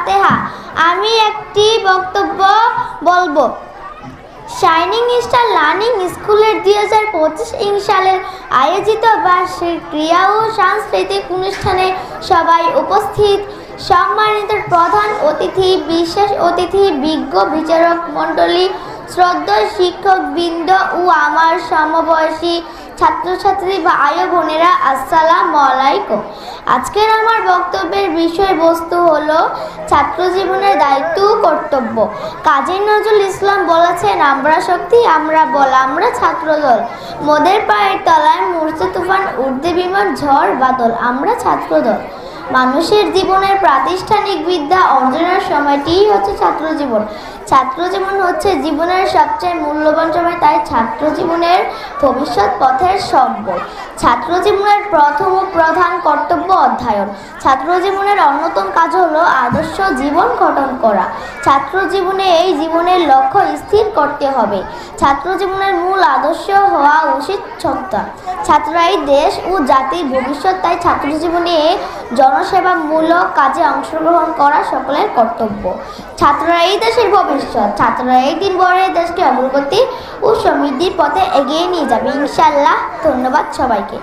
ফাতেহা, আমি একটি বক্তব্য বলব। শাইনিং স্টার লার্নিং স্কুলের দুই হাজার পঁচিশ ইং সালের আয়োজিত বার্ষিক ক্রীড়া ও সাংস্কৃতিক অনুষ্ঠানে সবাই উপস্থিত। সম্মানিত প্রধান অতিথি, বিশেষ অতিথি, বিজ্ঞ বিচারক মণ্ডলী, শ্রদ্ধা শিক্ষক বৃন্দ ও আমার সমবয়সী ছাত্রছাত্রী বা আয় বোনেরা, আসসালাম আলাইকুম। আজকের আমার বক্তব্যের বিষয়বস্তু হলো ছাত্র জীবনের দায়িত্ব ও কর্তব্য। কাজী নজরুল ইসলাম বলেছেন, আমরা শক্তি, আমরা বল, আমরা ছাত্রদল। মোদের পায়ের তলায় মূর্ছে তুফান উর্দে বিমান, ঝড়, বাদল। আমরা ছাত্রদল। মানুষের জীবনের প্রাতিষ্ঠানিক বিদ্যা অর্জনের সময়টিই হচ্ছে ছাত্র জীবন ছাত্র জীবন হচ্ছে জীবনের সবচেয়ে মূল্যবান সময়, তাই ছাত্র জীবনের ভবিষ্যৎ পথের সম্বল ছাত্র জীবনের প্রথম ও প্রধান কর্তব্য অধ্যয়ন। ছাত্র জীবনের অন্যতম কাজ হলো আদর্শ জীবন গঠন করা। ছাত্র জীবনে এই জীবনের লক্ষ্য স্থির করতে হবে। ছাত্র জীবনের মূল আদর্শ হওয়া উচিত সত্তা ছাত্ররাই দেশ ও জাতির ভবিষ্যৎ, তাই ছাত্র জীবনে জনসেবামূলক কাজে অংশগ্রহণ করা সকলের কর্তব্য। ছাত্ররা এই দেশের ভবিষ্যৎ, ছাত্ররা একদিন বড় এই দেশকে অগ্রগতি ও সমৃদ্ধির পথে এগিয়ে নিয়ে যাবে। ইনশাল্লাহ ধন্যবাদ সবাইকে।